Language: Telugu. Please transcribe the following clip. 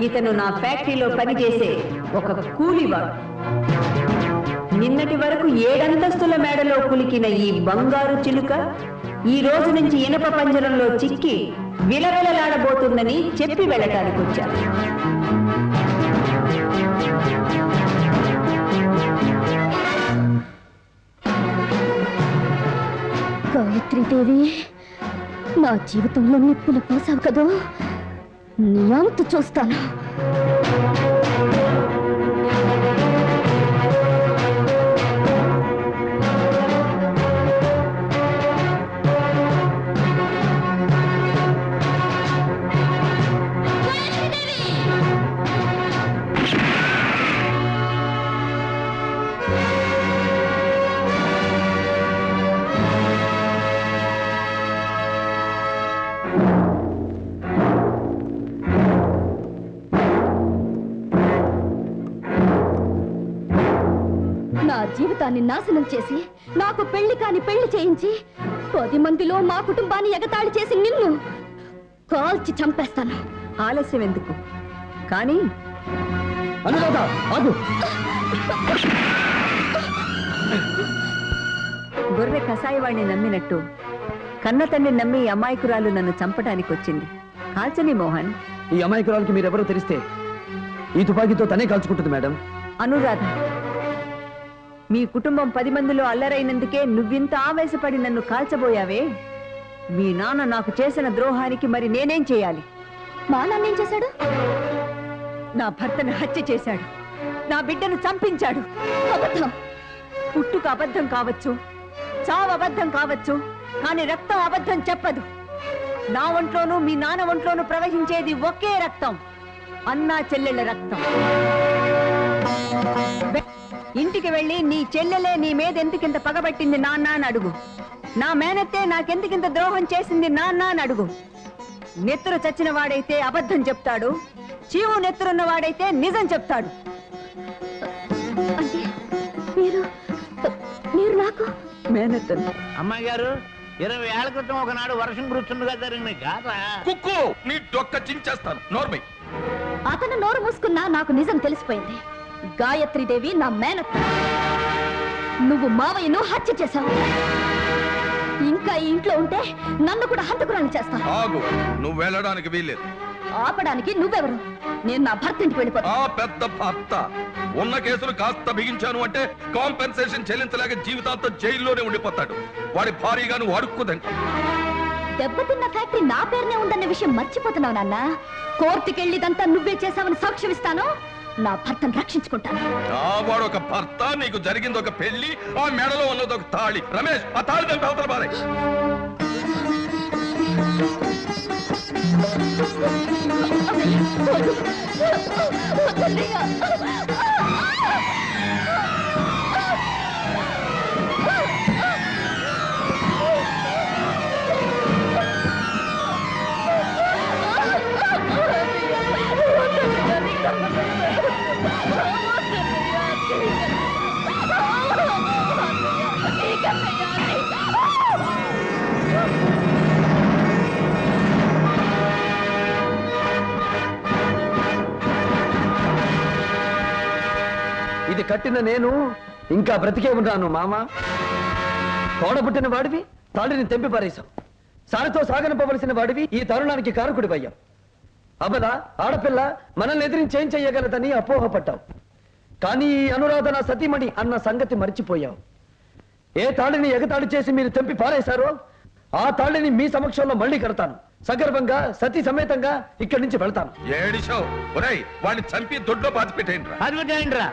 ఇతను నా ఫ్యాక్టరీలో పనిచేసే ఒక కూలివాడు. నిన్నటి వరకు ఏడంతస్తుల మేడలో కులికిన ఈ బంగారు చిలుక ఈ రోజు నుంచి ఇనప పంజరంలో చిక్కి విలవిలలాడబోతుందని చెప్పి వెళ్ళటానికి వచ్చాను. గాయత్రీదేవి నా జీవితంలో నిప్పులు పోసావు కదూ? నీ వంతు చూస్తాను నా జీవితాన్ని నాశనం చేసి నాకు పెళ్ళి కాని పెళ్ళి చేయించి పది మందిలో మా కుటుంబాన్ని ఎగతాళి చేసి నిన్ను కాల్చి చంపేస్తాను. ఆలస్యం ఎందుకు? కానీ అనురాధ ఆగు. గొర్రె కసాయివాణ్ణి నమ్మినట్టు కన్న తండ్రి నమ్మి ఈ అమాయకురాలు నన్ను చంపటానికి వచ్చింది. కాల్చని మోహన్. ఈ అమాయకురాలకి మీరెవరో తెలిస్తే ఈ తుపాకీతో తనే కాల్చుకుంటుంది మేడం. అనురాధ మీ కుటుంబం పది మందిలో అల్లరైనందుకే నువ్వింత ఆవేశపడి నన్ను కాల్చబోయావే? మీ నాన్న నాకు చేసిన ద్రోహానికి మరి నేనేం చేయాలి? మా నాన్న ఏం చేశాడు? నా భర్తను హత్య చేశాడు. నా బిడ్డను చంపించాడు. అబద్ధం. పుట్టుక అబద్ధం కావచ్చు చావు అబద్ధం కావచ్చు కానీ రక్తం అబద్ధం చెప్పదు. నా ఒంట్లోనూ మీ నాన్న ఒంట్లోనూ ప్రవహించేది ఒకే రక్తం అన్నా చెల్లెళ్ళ రక్తం. ఇంటికి వెళ్ళి నీ చెల్లెలే నీ మీద ఎందుకింత పగబట్టింది నాన్న అని అడుగు. నా మేనత్తే నాకెందుకింత ద్రోహం చేసింది నాన్న అని అడుగు. నెత్తురు చచ్చిన వాడైతే అబద్ధం చెప్తాడు. చీవు నెత్తురున్న వాడైతే నిజం చెప్తాడు. మీరు మీరు నాకు? మేనత్తను. అమ్మాయి గారు ఇరవై ఏళ్ళ క్రితం ఒకనాడు వర్షం కురుచుండగా జరిగిన గాథ. కుక్కు నీ డొక్క చించేస్తాను. నోర్మై. అతను నోరు మూసుకున్నా నాకు నిజం తెలిసిపోయింది. గాయత్రీదేవి నా మేనత్త నువ్వు మావయ్యను హత్య చేశావు. ఇంకా ఈ ఇంట్లో ఉంటే నన్ను కూడా హంతకురాలు చేస్తావు. ఆగు నువ్వు వెళ్ళడానికి వీల్లేదు. ఆపడానికి నువ్వెవరు? నేను నా భర్త ఇంటికి వెళ్ళిపోతా ఆ పెద్ద భర్త. ఉన్న కేసులు కాస్త బిగించాను అంటే కాంపెన్సేషన్ చెల్లించలేక జీవితాంతం జైల్లోనే ఉండిపోతాడు. వాడి భారీగా నువ్వు అడుక్కుదంట. దెబ్బతిన్న ఫ్యాక్టరీ నా పేరునే ఉందన్న విషయం మర్చిపోతున్నావు నాన్న. కోర్టుకెళ్ళిదంతా నువ్వే చేశావని సాక్ష్యం ఇస్తాను నా భర్తను రక్షించుకుంటాను ఆ వాడు ఒక భర్త నీకు జరిగింది ఒక పెళ్ళి ఆ మెడలో ఉన్నది ఒక తాళి రమేష్ ఆ తాళి దాని అవతల బారే ఇది కట్టిన నేను ఇంకా బ్రతికే ఉన్నాను మామ. తోడబుట్టిన వాడివి తాళిని తెంపి పారేశాం సారితో సాగనపవలసిన వాడివి ఈ తరుణానికి కారకుడివయ్యావు. అబల ఆడపిల్ల మనల్ని ఎదిరించి ఏం చెయ్యగలదని అపోహపడ్డావు. కానీ ఈ అనురాధ నా సతీమణి అన్న సంగతి మర్చిపోయావు. ఏ తాళిని ఎగతాళి చేసి మీరు తెంపి పారేశారో ఆ తాళిని మీ సమక్షంలో మళ్ళీ కడతాను. సగర్భంగా సతీ సమేతంగా ఇక్కడి నుంచి వెళ్తాను. ఒరేయ్ వాడిని చంపి దొడ్లో బాధ పెట్టేయండి రా